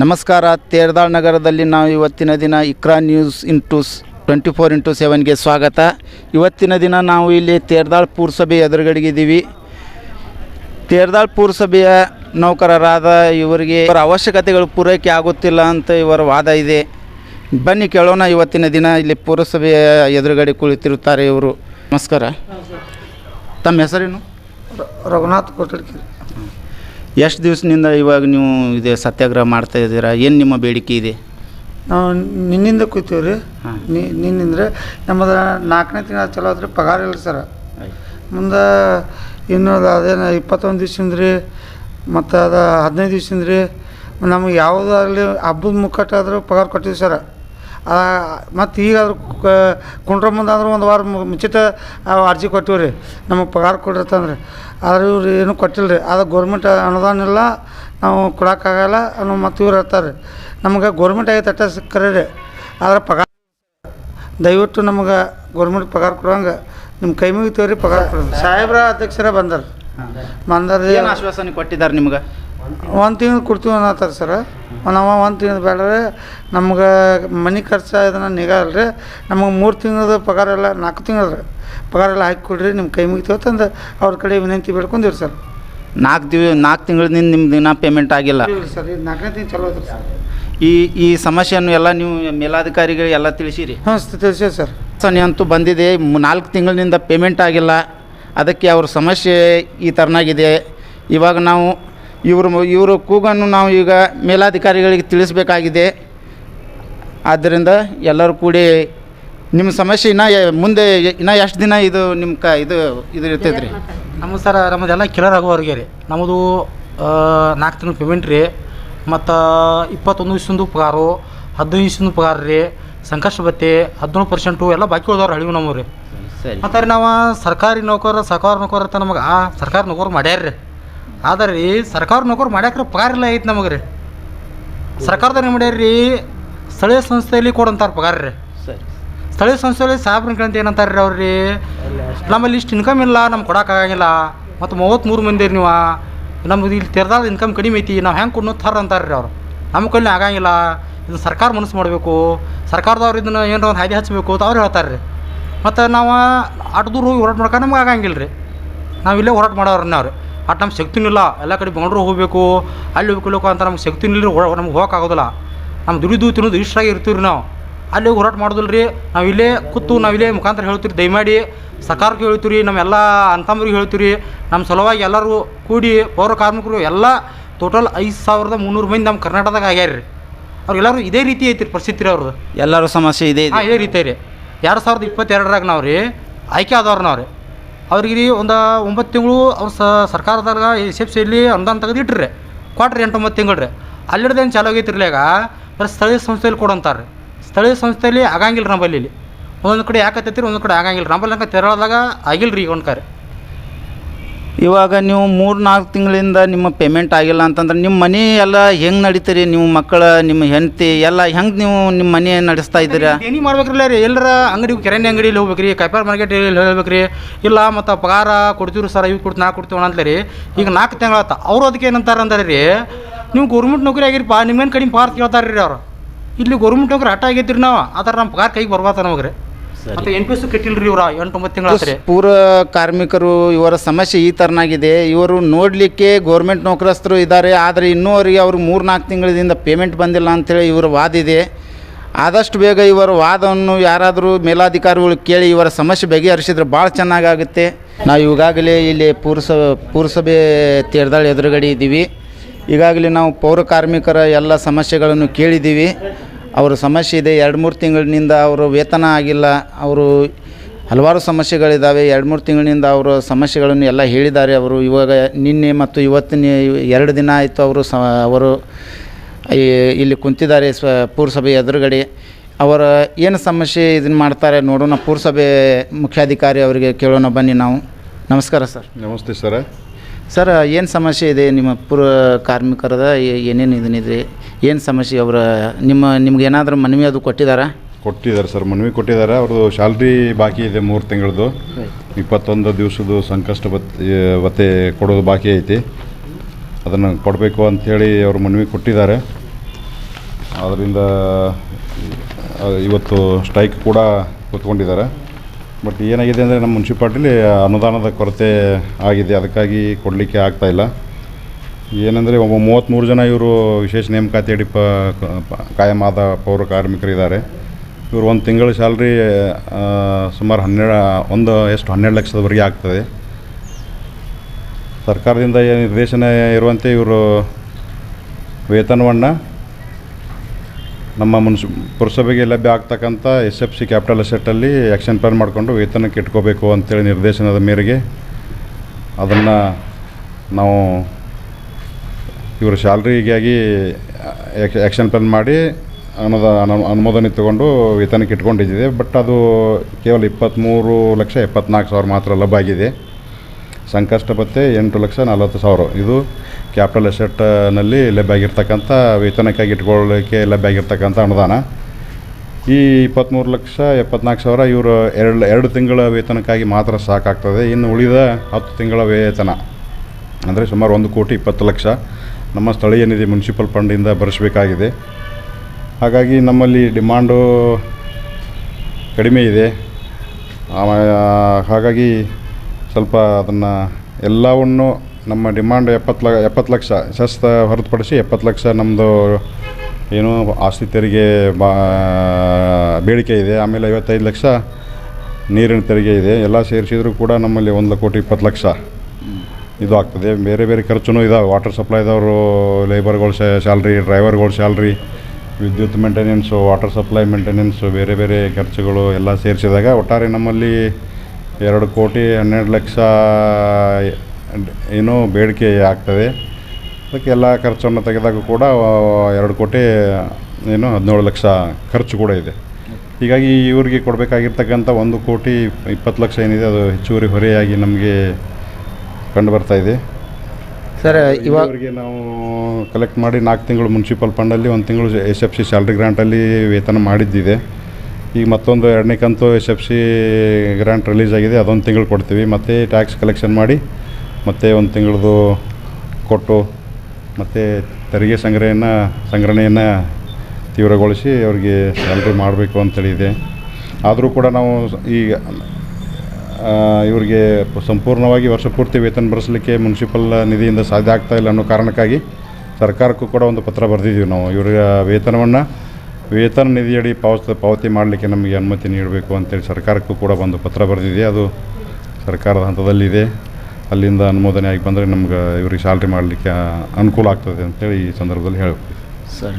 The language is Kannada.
ನಮಸ್ಕಾರ. ತೇರ್ದಾಳ್ ನಗರದಲ್ಲಿ ನಾವು ಇವತ್ತಿನ ದಿನ Iqra news into twenty four into ಸೆವೆನ್ಗೆ ಸ್ವಾಗತ. ಇವತ್ತಿನ ದಿನ ನಾವು ಇಲ್ಲಿ ತೇರ್ದಾಳ್ ಪುರಸಭೆ ಎದುರುಗಡೆಗಿದ್ದೀವಿ ತೇರ್ದಾಳ್ ಪುರಸಭೆಯ ನೌಕರರಾದ ಇವರಿಗೆ ಇವರ ಅವಶ್ಯಕತೆಗಳು ಪೂರೈಕೆ ಆಗುತ್ತಿಲ್ಲ ಅಂತ ಇವರ ವಾದ ಇದೆ. ಬನ್ನಿ ಕೇಳೋಣ ಇವತ್ತಿನ ದಿನ ಇಲ್ಲಿ ಪುರಸಭೆಯ ಎದುರುಗಡೆ ಕುಳಿತಿರುತ್ತಾರೆ ಇವರು. ನಮಸ್ಕಾರ. ತಮ್ಮ ಹೆಸರೇನು? ರಘುನಾಥ್ ಕೊಟ್ಟಡ್ಕಿ ಎಷ್ಟು ದಿವಸದಿಂದ ಇವಾಗ ನೀವು ಇದೆ ಸತ್ಯಾಗ್ರಹ ಮಾಡ್ತಾ ಇದ್ದೀರಾ? ಏನು ನಿಮ್ಮ ಬೇಡಿಕೆ ಇದೆ? ನಾವು ನಿನ್ನಿಂದ ಕೂತೀವಿ ರೀ. ಹಾಂ. ನಿನ್ನಿಂದ್ರೆ ನಮ್ಮದು ನಾಲ್ಕನೇ ತಿಂಗಳ ಚಲೋ ಆದ್ರೆ ಪಗಾರ ಇಲ್ಲ ಸರ್. ಮುಂದೆ ಇನ್ನೊಂದು ಅದು ಅದೇನು ಇಪ್ಪತ್ತೊಂದು ದಿವ್ಸದಿಂದ ರೀ ಮತ್ತು ಅದು ಹದಿನೈದು ದಿವ್ಸದಿಂದ ರೀ ನಮಗೆ ಯಾವುದಾಗಲಿ ಹಬ್ಬದ ಮುಖಟ್ಟಾದರೂ ಪಗಾರ ಕೊಟ್ಟಿವಿ ಸರ್. ಮತ್ತು ಈಗಾದ್ರೂ ಕುಂಡ್ರ ಮುಂದಾದ್ರೂ ಒಂದು ವಾರ ಮುಂಚಿತ ಆ ಅರ್ಜಿ ಕೊಟ್ಟಿವಿ ರೀ ನಮಗೆ ಪಗಾರ ಕೊಡಿರ್ತಂದ್ರೆ ಆದ್ರೆ ಇವ್ರು ಏನೂ ಕೊಟ್ಟಿಲ್ಲ ರೀ ಅದು ಗೌರ್ಮೆಂಟ್ ಅನುದಾನ ಇಲ್ಲ. ನಾವು ಕೊಡೋಕ್ಕಾಗಲ್ಲ ಅನ್ನೋ ಮತ್ತು ಇವ್ರು ಹೇಳ್ತಾರೆ ನಮಗೆ ಗೌರ್ಮೆಂಟ್ ಆಗೈತೆ ಅಟ್ಟ ಸಿಕ್ಕರೆ ರೀ ಆದ್ರೆ ಪಗಾರ ದಯವಿಟ್ಟು ನಮಗೆ ಗೌರ್ಮೆಂಟ್ ಪಗಾರ ಕೊಡೋಂಗೆ. ನಿಮ್ಮ ಕೈ ಮುಗಿತೀವ್ರಿ ರೀ ಪಗಾರ ಕೊಡೋದು ಸಾಹೇಬ್ರ ಅಧ್ಯಕ್ಷರೇ ಬಂದರು. ಬಂದರೆ ಏನು ಆಶ್ವಾಸನೆ ಕೊಟ್ಟಿದ್ದಾರೆ ನಿಮ್ಗೆ? ಒಂದು ತಿಂಗಳು ಕೊಡ್ತೀವಿ ಅನ್ನತ್ತಾರ ಸರ್. ನಾವು ಒಂದು ತಿಂಗ್ಳು ಬೇಡ್ರೆ ನಮ್ಗೆ ಮನೆ ಖರ್ಚು ಇದನ್ನು ನಿಗಾ ಅಲ್ರಿ ನಮಗೆ ಮೂರು ತಿಂಗಳದ ಪಗಾರ ಎಲ್ಲ ನಾಲ್ಕು ತಿಂಗಳು ರೀ. ಪಗಾರ ಎಲ್ಲ ಹಾಕಿ ಕೊಡ್ರಿ ನಿಮ್ಮ ಕೈ ಮುಗಿತೀವಿ ಅಂತಂದು ಅವ್ರ ಕಡೆ ವಿನಂತಿ ಬೇಡ್ಕೊಂಡಿರಿ ಸರ್. ನಾಲ್ಕು ದಿವ ನಾಲ್ಕು ತಿಂಗಳಿಂದ ನಿಮ್ಮ ದಿನ ಪೇಮೆಂಟ್ ಆಗಿಲ್ಲ. ಇಲ್ಲ ಸರ್ ಇದು ನಾಲ್ಕನೇ ತಿಂಗಳು ಚಲೋ ಐತ್ರಿ ಸರ್. ಈ ಈ ಸಮಸ್ಯೆಯನ್ನು ಎಲ್ಲ ನೀವು ಮೇಲಾಧಿಕಾರಿಗಳಿಗೆ ಎಲ್ಲ ತಿಳಿಸಿರಿ. ಹಾಂ ತಿಳಿಸಿ ಸರ್. ಸನಿ ಅಂತೂ ಬಂದಿದೆ ನಾಲ್ಕು ತಿಂಗಳಿನಿಂದ ಪೇಮೆಂಟ್ ಆಗಿಲ್ಲ. ಅದಕ್ಕೆ ಅವ್ರ ಸಮಸ್ಯೆ ಈ ಥರನಾಗಿದೆ ಇವಾಗ ನಾವು ಇವರು ಇವರು ಕೂಗನ್ನು ನಾವು ಈಗ ಮೇಲಾಧಿಕಾರಿಗಳಿಗೆ ತಿಳಿಸಬೇಕಾಗಿದೆ. ಆದ್ದರಿಂದ ಎಲ್ಲರೂ ಕೂಡಿ ನಿಮ್ಮ ಸಮಸ್ಯೆ ಇನ್ನ ಮುಂದೆ ಇನ್ನೂ ಎಷ್ಟು ದಿನ ಇದು ನಿಮ್ಮ ಕ ಇದು ಇದು ಇರ್ತೈತೆ ರೀ ನಮ್ಮ ಸರ್ ನಮ್ಮದೆಲ್ಲ ಕ್ಲಿಯರ್ ಆಗೋವರೆಗೆ ರೀ. ನಮ್ಮದು ನಾಲ್ಕು ತಿಂಗಳ ಪೇಮೆಂಟ್ ರೀ. ಮತ್ತು ಇಪ್ಪತ್ತೊಂದು ದಿವ್ಸದ್ದು ಪಗಾರು ಹದಿನೈದು ವಿಷಯದ ಪಗಾರ ರೀ. ಸಂಕಷ್ಟ ಬತ್ತೆ ಹದಿನೇಳು ಪರ್ಸೆಂಟು ಎಲ್ಲ ಬಾಕಿ ಉಳಿದವ್ರು ಹಳಿವು ನಮ್ಮವ್ರಿ ರೀ. ಮತ್ತು ರೀ ನಾವು ಸರ್ಕಾರಿ ನೌಕರ ಸರ್ಕಾರಿ ನೌಕರ ಅಂತ ನಮಗೆ ಆ ಸರ್ಕಾರಿ ನೌಕರು ಮಾಡ್ಯಾರ ರೀ ಆದ್ರೆ ರೀ ಸರ್ಕಾರ ನೌಕರು ಮಾಡ್ಯಾಕ್ರೆ ಪಗಾರ ಇಲ್ಲ ಐತೆ ನಮಗೆ ರೀ. ಸರ್ಕಾರದಾಗ ಏನು ರೀ ಸ್ಥಳೀಯ ಸಂಸ್ಥೆಯಲ್ಲಿ ಕೊಡಂತಾರೆ ಪಗಾರ ರೀ. ಸರಿ. ಸ್ಥಳೀಯ ಸಂಸ್ಥೆಯಲ್ಲಿ ಸಾಹೇಬ್ರ ಅಂತ ಏನಂತಾರೆ ರೀ ಅವ್ರಿ. ನಮ್ಮಲ್ಲಿ ಇಷ್ಟು ಇನ್ಕಮ್ ಇಲ್ಲ ನಮ್ಗೆ ಕೊಡೋಕ್ಕಾಗಂಗಿಲ್ಲ ಮತ್ತು ಮೂವತ್ತ್ಮೂರು ಮಂದಿ ರೀ ನೀವು. ನಮ್ದು ಇಲ್ಲಿ ತೆರೆದಾದ ಇನ್ಕಮ್ ಕಡಿಮೆ ಐತಿ ನಾವು ಹೆಂಗೆ ಕೊಡೋ ಥರ ಅಂತಾರೆ ರೀ ಅವ್ರು. ನಮ್ಮ ಕೈಲಿ ಆಗಂಗಿಲ್ಲ. ಇದನ್ನ ಸರ್ಕಾರ ಮನಸ್ಸು ಮಾಡಬೇಕು. ಸರ್ಕಾರದವ್ರು ಇದನ್ನು ಏನೋ ಒಂದು ಹಾದಿ ಹಚ್ಚಬೇಕು ಅಂತ ಅವ್ರು ಹೇಳ್ತಾರೆ ರೀ. ಮತ್ತು ನಾವು ಅಷ್ಟು ದೂರ ಹೋಗಿ ಹೋರಾಟ ಮಾಡ್ಕೊಂಡು ನಮ್ಗೆ ಆಗಂಗಿಲ್ಲ ರೀ ನಾವು ಇಲ್ಲೇ ಹೋರಾಟ ಮಾಡೋರು ಅವ್ರು. ಅಟ್ ನಮ್ಗೆ ಶಕ್ತಿನಿಲ್ಲ ಎಲ್ಲ ಕಡೆ ಬೆಂಗಳೂರು ಹೋಗಬೇಕು. ಅಲ್ಲಿ ಹೋಗ್ಬೇಕು ಅಂತ ನಮ್ಗೆ ಶಕ್ತಿ ಇಲ್ಲ ರೀ ನಮ್ಗೆ ಹೋಗೋಕ್ಕಾಗೋದಿಲ್ಲ ನಮ್ಮ ದುಡಿದು ತಿನ್ನೋದು ಇಷ್ಟಾಗಿ ಇರ್ತೀವಿ ರೀ ನಾವು. ಅಲ್ಲಿ ಹೋಗಿ ಹೋರಾಟ ಮಾಡೋದಿಲ್ಲ ರೀ. ನಾವು ಇಲ್ಲೇ ಕೂತು ನಾವು ಇಲ್ಲೇ ಮುಖಾಂತರ ಹೇಳ್ತೀವಿ ದಯಮಾಡಿ ಸರ್ಕಾರಕ್ಕೆ ಹೇಳ್ತೀವಿ ರೀ ನಮ್ಮೆಲ್ಲ ಅಂತಂಬ್ರಿಗೆ ಹೇಳ್ತೀವಿ ರೀ ನಮ್ಮ ಸಲುವಾಗಿ ಎಲ್ಲರೂ ಕೂಡಿ ಪೌರ ಕಾರ್ಮಿಕರು ಎಲ್ಲ ಟೋಟಲ್ ಐದು ಸಾವಿರದ ಮುನ್ನೂರು ಮಂದಿ ನಮ್ಮ ಕರ್ನಾಟಕದಾಗ ಆಗ್ಯಾರ ರೀ. ಅವ್ರಿಗೆಲ್ಲರೂ ಇದೇ ರೀತಿ ಐತಿ ರೀ ಪರಿಸ್ಥಿತಿ ರೀ ಅವ್ರದ್ದು ಎಲ್ಲರೂ ಸಮಸ್ಯೆ ಇದೆ ಇದೇ. ರೀತಿ ರೀ. ಎರಡು ಸಾವಿರದ ಇಪ್ಪತ್ತೆರಡರಾಗ ನಾವು ರೀ ಆಯ್ಕೆ ಆದವ್ರು ನಾವು ರೀ ಅವ್ರಿಗೆ ರೀ ಒಂದು ಒಂಬತ್ತು ತಿಂಗಳು ಅವ್ರು ಸರ್ಕಾರದಾಗ ಸಿಯಲ್ಲಿ ಅನುದಾನ ತೆಗೆದಿಟ್ರಿ ರೀ ಕೊಟ್ರಿ ಎಂಟು ಒಂಬತ್ತು ತಿಂಗಳು ರೀ. ಅಲ್ಲಿಡ್ದೇನು ಚಾಲು ಆಗೈತಿರ್ಲಿ ಈಗ ಬರೀ ಸ್ಥಳೀಯ ಸಂಸ್ಥೆಯಲ್ಲಿ ಕೊಡಂತಾರೆ ಸ್ಥಳೀಯ ಸಂಸ್ಥೆಯಲ್ಲಿ ಆಗಂಗಿಲ್ಲ ರೀ ನಂಬಲ್ಲಿ ಇಲ್ಲಿ. ಒಂದೊಂದು ಕಡೆ ಯಾಕತ್ತೈತಿ ಒಂದೊಂದು ಕಡೆ ಆಗಂಗಿಲ್ಲ ರೀ ನಂಬಲ್ಲಿ ಹಂಗೆ ತೆರಳದಾಗ ಆಗಿಲ್ಲ ರೀ ಈಗ ಒಂದು ಕರೆ. ಇವಾಗ ನೀವು ಮೂರು, ನಾಲ್ಕು ತಿಂಗಳಿಂದ ನಿಮ್ಮ ಪೇಮೆಂಟ್ ಆಗಿಲ್ಲ ಅಂತಂದ್ರೆ ನಿಮ್ಮ ಮನೆ ಎಲ್ಲ ಹೆಂಗೆ ನಡೀತೀರಿ? ನೀವು ಮಕ್ಕಳ, ನಿಮ್ಮ ಹೆಂಡತಿ ಎಲ್ಲ ಹೆಂಗೆ ನೀವು ನಿಮ್ಮ ಮನೆ ನಡೆಸ್ತಾ ಇದ್ದೀರಾ? ಏನಿ ಮಾಡ್ಬೇಕ್ರಲ್ಲ ರೀ. ಎಲ್ಲರ ಅಂಗಡಿ ಕಿರಾಣಿ ಅಂಗಡಿಲಿ ಹೋಗ್ಬೇಕ್ರಿ ಕೈಪಾರ್ ಮಾರ್ಕೆಟ್ ಹೇಳ್ಬೇಕ್ರಿ ಇಲ್ಲ, ಮತ್ತು ಪಗಾರ ಕೊಡ್ತೀವಿ ಸರ್ ಇವು ಕೊಡ್ತೀವಿ ನಾ ಕೊಡ್ತೀವಿ ಅಂತ ರೀ ಈಗ ನಾಲ್ಕು ತಿಂಗಳಾತ ಅವ್ರು ಅದಕ್ಕೆ ಏನಂತಾರೆ ಅಂದ್ರೆ ರೀ, ನೀವು ಗೌರ್ಮೆಂಟ್ ನೌಕರಿ ಆಗಿರಿಪ್ಪ ನಿಮ್ಗೇನು ಕಡಿಮೆ ಪಾರ್ ಕೇಳ್ತಾರೆ ರೀ ಅವ್ರು. ಇಲ್ಲಿ ಗೌರ್ಮೆಂಟ್ ನೌಕರಿ ಹಠ ಆಗೈತಿ ನಾವು. ಆದ್ರೆ ನಮ್ಮ ಪಗಾರ ಕೈಗೆ ಬರ್ಬಾತ ನಮಗೆ ರೀ ಮತ್ತು ಎನ್ ಪಿ ಎಸ್ ಕಟ್ಟಿಲ್ಲ ರೀ ಇವ್ರ ಎಂಟು ಒಂಬತ್ತು ತಿಂಗಳು ಪೂರ ಕಾರ್ಮಿಕರು ಇವರ ಸಮಸ್ಯೆ ಈ ಥರನಾಗಿದೆ ಇವರು ನೋಡಲಿಕ್ಕೆ ಗೌರ್ಮೆಂಟ್ ನೌಕರಸ್ಥರು ಇದ್ದಾರೆ. ಆದರೆ ಇನ್ನೂ ಅವರಿಗೆ ಅವ್ರಿಗೆ ಮೂರು ನಾಲ್ಕು ತಿಂಗಳಿಂದ ಪೇಮೆಂಟ್ ಬಂದಿಲ್ಲ ಅಂತೇಳಿ ಇವರ ವಾದ ಇದೆ. ಆದಷ್ಟು ಬೇಗ ಇವರ ವಾದವನ್ನು ಯಾರಾದರೂ ಮೇಲಾಧಿಕಾರಿಗಳು ಕೇಳಿ ಇವರ ಸಮಸ್ಯೆ ಬಗೆಹರಿಸಿದ್ರೆ ಭಾಳ ಚೆನ್ನಾಗಾಗುತ್ತೆ. ನಾವು ಈಗಾಗಲೇ ಇಲ್ಲಿ ಪುರಸ ಪುರಸಭೆ ತೀರ್ದಾಳ ಎದುರುಗಡೆ ಇದ್ದೀವಿ. ಈಗಾಗಲೇ ನಾವು ಪೌರ ಕಾರ್ಮಿಕರ ಎಲ್ಲ ಸಮಸ್ಯೆಗಳನ್ನು ಕೇಳಿದ್ದೀವಿ. ಅವರ ಸಮಸ್ಯೆ ಇದೆ. ಎರಡು, ಮೂರು ತಿಂಗಳಿನಿಂದ ಅವರು ವೇತನ ಆಗಿಲ್ಲ. ಅವರು ಹಲವಾರು ಸಮಸ್ಯೆಗಳಿದ್ದಾವೆ ಎರಡು, ಮೂರು ತಿಂಗಳಿನಿಂದ ಅವರು ಸಮಸ್ಯೆಗಳನ್ನು ಎಲ್ಲ ಹೇಳಿದ್ದಾರೆ ಅವರು. ಇವಾಗ ನಿನ್ನೆ ಮತ್ತು ಇವತ್ತಿನ ಎರಡು ದಿನ ಆಯಿತು ಅವರು ಸ, ಅವರು ಇಲ್ಲಿ ಕುಂತಿದ್ದಾರೆ ಸ್ವ, ಪುರಸಭೆ ಎದುರುಗಡೆ. ಅವರ ಏನು ಸಮಸ್ಯೆ ಇದನ್ನು ಮಾಡ್ತಾರೆ ನೋಡೋಣ. ಪುರಸಭೆ ಮುಖ್ಯಾಧಿಕಾರಿ ಅವರಿಗೆ ಕೇಳೋಣ ಬನ್ನಿ ನಾವು. ನಮಸ್ಕಾರ ಸರ್. ನಮಸ್ತೆ ಸರ. ಸರ್ ಏನು ಸಮಸ್ಯೆ ಇದೆ ನಿಮ್ಮ ಪುರ ಕಾರ್ಮಿಕರದ? ಏನೇನು ಇದನ್ನಿದ್ರಿ ಏನು ಸಮಸ್ಯೆ ಅವರ? ನಿಮ್ಮ ನಿಮ್ಗೆ ಏನಾದರೂ ಮನವಿ ಅದು ಕೊಟ್ಟಿದ್ದಾರಾ ಕೊಟ್ಟಿದ್ದಾರೆ ಸರ್ ಮನವಿ ಕೊಟ್ಟಿದ್ದಾರೆ. ಅವ್ರದ್ದು ಸ್ಯಾಲ್ರಿ ಬಾಕಿ ಇದೆ ಮೂರು ತಿಂಗಳದ್ದು. ಇಪ್ಪತ್ತೊಂದು ದಿವಸದ್ದು ಸಂಕಷ್ಟ ಬತ್ತೆ ಭತ್ತೆ ಕೊಡೋದು ಬಾಕಿ ಐತಿ. ಅದನ್ನು ಕೊಡಬೇಕು ಅಂಥೇಳಿ ಅವರು ಮನವಿ ಕೊಟ್ಟಿದ್ದಾರೆ. ಅದರಿಂದ ಇವತ್ತು ಸ್ಟ್ರೈಕ್ ಕೂಡ ಕೂತ್ಕೊಂಡಿದ್ದಾರೆ. ಬಟ್ ಏನಾಗಿದೆ ಅಂದರೆ ನಮ್ಮ ಮುನ್ಸಿಪಾಲ್ಟಿಲಿ ಅನುದಾನದ ಕೊರತೆ ಆಗಿದೆ. ಅದಕ್ಕಾಗಿ ಕೊಡಲಿಕ್ಕೆ ಆಗ್ತಾಯಿಲ್ಲ ಏನಂದರೆ ಒಬ್ಬ ಮೂವತ್ತ್ಮೂರು ಜನ ಇವರು ವಿಶೇಷ ನೇಮಕಾತಿಯಡಿ ಪ ಪ- ಕಾಯಂ ಆದ ಪೌರ ಕಾರ್ಮಿಕರಿದ್ದಾರೆ. ಇವರು ಒಂದು ತಿಂಗಳ ಸ್ಯಾಲ್ರಿ ಸುಮಾರು ಹನ್ನೆರಡು, ಒಂದು ಎಷ್ಟು ಹನ್ನೆರಡು ಲಕ್ಷದವರೆಗೆ ಆಗ್ತದೆ. ಸರ್ಕಾರದಿಂದ ಏನು ನಿರ್ದೇಶನ ಇರುವಂತೆ ಇವರು ವೇತನವನ್ನು ನಮ್ಮ ಮುನ್ಸ್, ಪುರಸಭೆಗೆ ಲಭ್ಯ ಆಗ್ತಕ್ಕಂಥ ಎಸ್ ಎಫ್ ಸಿ ಕ್ಯಾಪಿಟಲ್ ಅಸೆಟ್ಟಲ್ಲಿ ಆ್ಯಕ್ಷನ್ ಪ್ಲಾನ್ ಮಾಡಿಕೊಂಡು ವೇತನಕ್ಕೆ ಇಟ್ಕೋಬೇಕು ಅಂತೇಳಿ ನಿರ್ದೇಶನದ ಮೇರೆಗೆ ಅದನ್ನು ನಾವು ಇವರ ಸ್ಯಾಲ್ರಿಗಾಗಿ ಆ್ಯಕ್ಷನ್ ಪ್ಲಾನ್ ಮಾಡಿ ಅನುದ ಅನು- ಅನುಮೋದನೆ ತಗೊಂಡು ವೇತನಕ್ಕೆ ಇಟ್ಕೊಂಡಿದ್ದಿದೆ ಬಟ್ ಅದು ಕೇವಲ ಇಪ್ಪತ್ತ್ಮೂರು ಲಕ್ಷ ಎಪ್ಪತ್ನಾಲ್ಕು ಸಾವಿರ ಮಾತ್ರ ಲಭ್ಯ ಆಗಿದೆ. ಸಂಕಷ್ಟ ಭತ್ತೆ ಎಂಟು ಲಕ್ಷ ನಲವತ್ತು ಸಾವಿರ. ಇದು ಕ್ಯಾಪಿಟಲ್ ಎಸೆಟ್ನಲ್ಲಿ ಲಭ್ಯ ಆಗಿರ್ತಕ್ಕಂಥ ವೇತನಕ್ಕಾಗಿ ಇಟ್ಕೊಳ್ಳೋಕ್ಕೆ ಲಭ್ಯ ಆಗಿರ್ತಕ್ಕಂಥ ಅನುದಾನ. ಈ ಇಪ್ಪತ್ತ್ಮೂರು ಲಕ್ಷ ಎಪ್ಪತ್ನಾಲ್ಕು ಸಾವಿರ ಇವರು ಎರಡು ಎರಡು ತಿಂಗಳ ವೇತನಕ್ಕಾಗಿ ಮಾತ್ರ ಸಾಕಾಗ್ತದೆ. ಇನ್ನು ಉಳಿದ ಹತ್ತು ತಿಂಗಳ ವೇತನ, ಅಂದರೆ ಸುಮಾರು ಒಂದು ಕೋಟಿ ಇಪ್ಪತ್ತು ಲಕ್ಷ ನಮ್ಮ ಸ್ಥಳೀಯ ನಿಧಿ ಮುನ್ಸಿಪಲ್ ಫಂಡಿಂದ ಭರಿಸಬೇಕಾಗಿದೆ. ಹಾಗಾಗಿ ನಮ್ಮಲ್ಲಿ ಡಿಮಾಂಡು ಕಡಿಮೆ ಇದೆ. ಹಾಗಾಗಿ ಸ್ವಲ್ಪ ಅದನ್ನು ಎಲ್ಲವನ್ನು ನಮ್ಮ ಡಿಮಾಂಡ್ ಎಪ್ಪತ್ತು ಲ ಎಪ್ಪತ್ತು ಲಕ್ಷ ಶಸ್ತ ಹೊರತುಪಡಿಸಿ ಎಪ್ಪತ್ತು ಲಕ್ಷ ನಮ್ಮದು ಏನು ಆಸ್ತಿ ತೆರಿಗೆ ಬಾ, ಬೇಡಿಕೆ ಇದೆ. ಆಮೇಲೆ ಐವತ್ತೈದು ಲಕ್ಷ ನೀರಿನ ತೆರಿಗೆ ಇದೆ. ಎಲ್ಲ ಸೇರಿಸಿದರೂ ಕೂಡ ನಮ್ಮಲ್ಲಿ ಒಂದು ಕೋಟಿ ಇಪ್ಪತ್ತು ಲಕ್ಷ ಇದು ಆಗ್ತದೆ. ಬೇರೆ ಬೇರೆ ಖರ್ಚು ಇದಾವೆ. ವಾಟರ್ ಸಪ್ಲೈದವರು ಲೇಬರ್ಗಳ ಸ್ಯಾಲ್ರಿ ಡ್ರೈವರ್ಗಳು ಸ್ಯಾಲ್ರಿ ವಿದ್ಯುತ್ ಮೇಂಟೆನೆನ್ಸು ವಾಟರ್ ಸಪ್ಲೈ ಮೇಂಟೆನೆನ್ಸು ಬೇರೆ ಬೇರೆ ಖರ್ಚುಗಳು ಎಲ್ಲ ಸೇರಿಸಿದಾಗ ಒಟ್ಟಾರೆ ನಮ್ಮಲ್ಲಿ ಎರಡು ಕೋಟಿ ಹನ್ನೆರಡು ಲಕ್ಷ ಏನೋ ಬೇಡಿಕೆ ಆಗ್ತದೆ. ಅದಕ್ಕೆ ಎಲ್ಲ ಖರ್ಚನ್ನು ತೆಗೆದಾಗ ಕೂಡ ಎರಡು ಕೋಟಿ ಏನು ಹದಿನೇಳು ಲಕ್ಷ ಖರ್ಚು ಕೂಡ ಇದೆ. ಹೀಗಾಗಿ ಇವರಿಗೆ ಕೊಡಬೇಕಾಗಿರ್ತಕ್ಕಂಥ ಒಂದು ಕೋಟಿ ಇಪ್ಪತ್ತು ಲಕ್ಷ ಏನಿದೆ ಅದು ಹೆಚ್ಚುವರಿ ಹೊರೆಯಾಗಿ ನಮಗೆ ಕಂಡು ಬರ್ತಾ ಇದೆ. ಸರ್ ಇವಾಗ ಇವರಿಗೆ ನಾವು ಕಲೆಕ್ಟ್ ಮಾಡಿ ನಾಲ್ಕು ತಿಂಗಳು ಮುನ್ಸಿಪಲ್ ಫಂಡಲ್ಲಿ ಒಂದು ತಿಂಗಳು ಎಸ್ ಎಫ್ ಸಿ ಸ್ಯಾಲ್ರಿ ಗ್ರ್ಯಾಂಟಲ್ಲಿ ವೇತನ ಮಾಡಿದ್ದಿದೆ. ಈಗ ಮತ್ತೊಂದು ಎರಡನೇ ಕಂತು S F C grant release ಆಗಿದೆ, ಅದೊಂದು ತಿಂಗಳು ಕೊಡ್ತೀವಿ. ಮತ್ತು ಟ್ಯಾಕ್ಸ್ ಕಲೆಕ್ಷನ್ ಮಾಡಿ, ಮತ್ತೆ ಒಂದು ತಿಂಗಳದು ಕೊಟ್ಟು, ಮತ್ತು ತೆರಿಗೆ ಸಂಗ್ರಹೆಯನ್ನು, ಸಂಗ್ರಹಣೆಯನ್ನು ತೀವ್ರಗೊಳಿಸಿ ಅವ್ರಿಗೆ ಸ್ಯಾಲ್ರಿ ಮಾಡಬೇಕು ಅಂತೇಳಿ ಇದೆ. ಆದರೂ ಕೂಡ ನಾವು ಈಗ ಇವರಿಗೆ ಸಂಪೂರ್ಣವಾಗಿ ವರ್ಷ ಪೂರ್ತಿ ವೇತನ ಬರೆಸಲಿಕ್ಕೆ ಮುನ್ಸಿಪಲ್ ನಿಧಿಯಿಂದ ಸಾಧ್ಯ ಆಗ್ತಾಯಿಲ್ಲ ಅನ್ನೋ ಕಾರಣಕ್ಕಾಗಿ ಸರ್ಕಾರಕ್ಕೂ ಕೂಡ ಒಂದು ಪತ್ರ ಬರೆದಿದ್ದೀವಿ ನಾವು. ಇವರ ವೇತನವನ್ನು ವೇತನ ನಿಧಿಯಡಿ ಪಾವತಿ ಪಾವತಿ ಮಾಡಲಿಕ್ಕೆ ನಮಗೆ ಅನುಮತಿ ನೀಡಬೇಕು ಅಂತೇಳಿ ಸರ್ಕಾರಕ್ಕೂ ಕೂಡ ಒಂದು ಪತ್ರ ಬರೆದಿದೆ. ಅದು ಸರ್ಕಾರದ ಹಂತದಲ್ಲಿದೆ. ಅಲ್ಲಿಂದ ಅನುಮೋದನೆ ಆಗಿ ಬಂದರೆ ನಮ್ಗೆ ಇವ್ರಿಗೆ ಸ್ಯಾಲ್ರಿ ಮಾಡಲಿಕ್ಕೆ ಅನುಕೂಲ ಆಗ್ತದೆ ಅಂತೇಳಿ ಈ ಸಂದರ್ಭದಲ್ಲಿ ಹೇಳಬೇಕು. ಸರ್